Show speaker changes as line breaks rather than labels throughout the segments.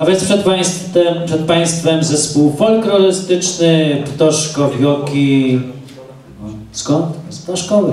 A więc przed Państwem, przed państwem zespół folklorystyczny Ptoszkowioki... Skąd? Z Ptoszkowy.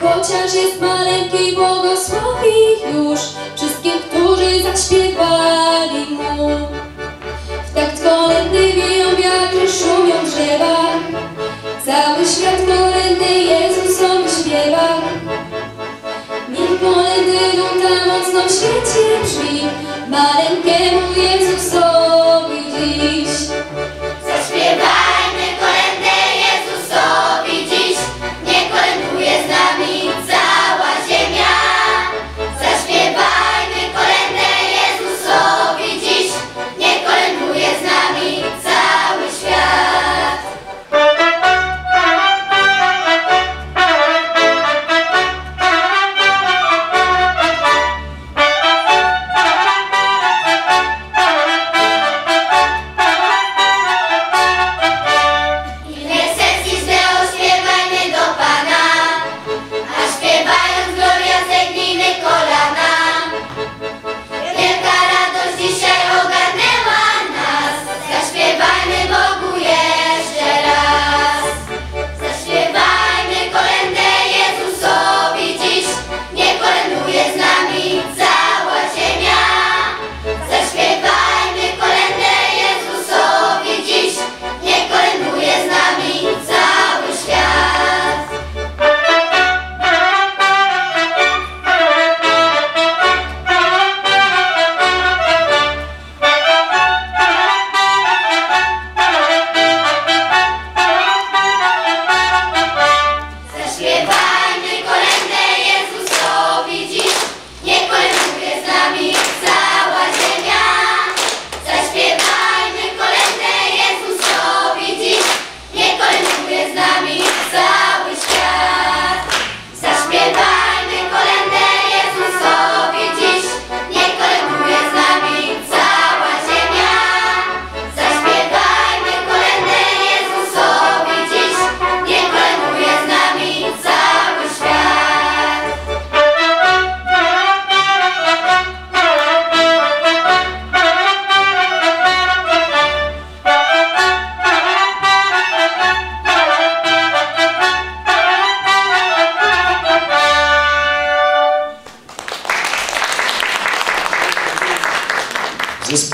Chociaż jest maleńki, błogosławi już wszystkich, którzy
zaśpiewają.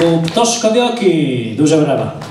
zespół Ptoszkowioki. Duże brawa.